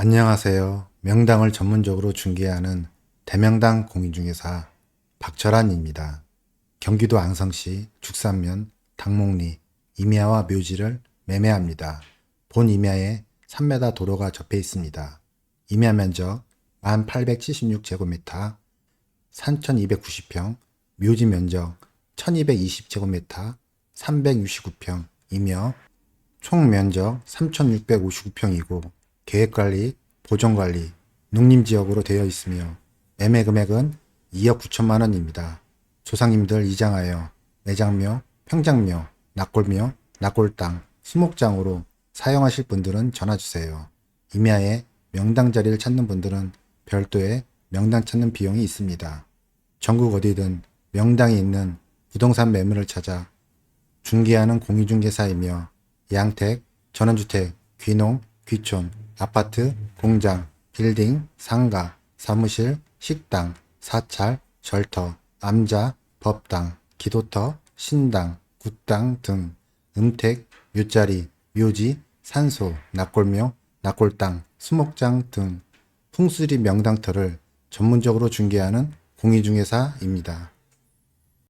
안녕하세요. 명당을 전문적으로 중개하는 대명당 공인중개사 박철환입니다. 경기도 안성시 죽산면 당목리 임야와 묘지를 매매합니다. 본 임야에 3m 도로가 접해 있습니다. 임야 면적 1876제곱미터, 3290평, 묘지 면적 1220제곱미터, 369평이며 총 면적 3,659평이고 계획관리, 보존관리, 농림지역으로 되어 있으며 매매 금액은 2억 9천만 원입니다. 조상님들 이장하여 매장묘, 평장묘, 낙골묘, 낙골땅, 수목장으로 사용하실 분들은 전화주세요. 임야에 명당 자리를 찾는 분들은 별도의 명당 찾는 비용이 있습니다. 전국 어디든 명당이 있는 부동산 매물을 찾아 중개하는 공인중개사이며 양택, 전원주택, 귀농, 귀촌, 아파트, 공장, 빌딩, 상가, 사무실, 식당, 사찰, 절터, 암자, 법당, 기도터, 신당, 굿당 등 음택, 묘자리, 묘지, 산소, 낙골묘, 낙골당, 수목장 등 풍수리 명당터를 전문적으로 중개하는 공인중개사입니다.